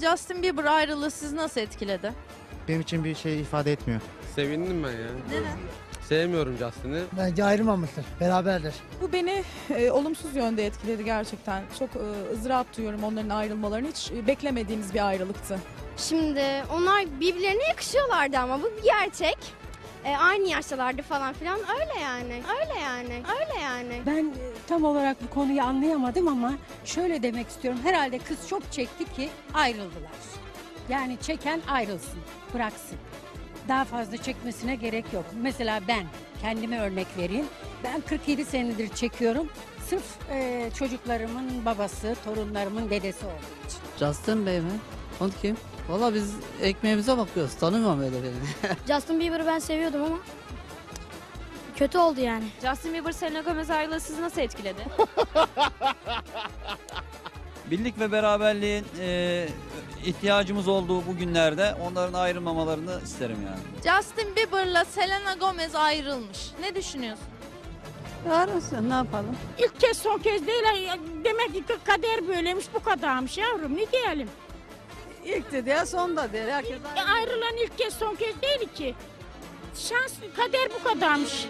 Justin Bieber ayrılığı sizi nasıl etkiledi? Benim için bir şey ifade etmiyor. Sevindim ben ya. Neden? Sevmiyorum Justin'i. Bence ayrılmamıştır. Beraberdir. Bu beni e, olumsuz yönde etkiledi gerçekten. Çok e, ızdırap duyuyorum onların ayrılmalarını. Hiç e, beklemediğimiz bir ayrılıktı. Şimdi onlar birbirlerine yakışıyorlardı ama bu bir gerçek. E, aynı yaştalardı falan filan öyle yani. Öyle yani. Öyle yani. Ben e, tam olarak bu konuyu anlayamadım ama şöyle demek istiyorum. Herhalde kız çok çekti ki ayrıldılar. Yani çeken ayrılsın, bıraksın. Daha fazla çekmesine gerek yok. Mesela ben kendime örnek vereyim. Ben 47 senedir çekiyorum. Sırf e, çocuklarımın babası, torunlarımın dedesi olduğu için. Justin Bey mi? O kim? Valla biz ekmeğimize bakıyoruz. Tanımıyorum öyle birini. Justin Bieber'ı ben seviyordum ama kötü oldu yani. Justin Bieber Selena Gomez ayrılığı sizi nasıl etkiledi? Birlik ve beraberliğin e, ihtiyacımız olduğu bu günlerde onların ayrılmamalarını isterim yani. Justin Bieber'la Selena Gomez ayrılmış. Ne düşünüyorsun? Arasın ne yapalım? İlk kez son kez değil. Demek ki kader böylemiş bu kadarmış yavrum ne diyelim. İlk dedi ya son da der. Herkes ayrılan ilk kez son kez değil ki. Şans kader bu kadarmış.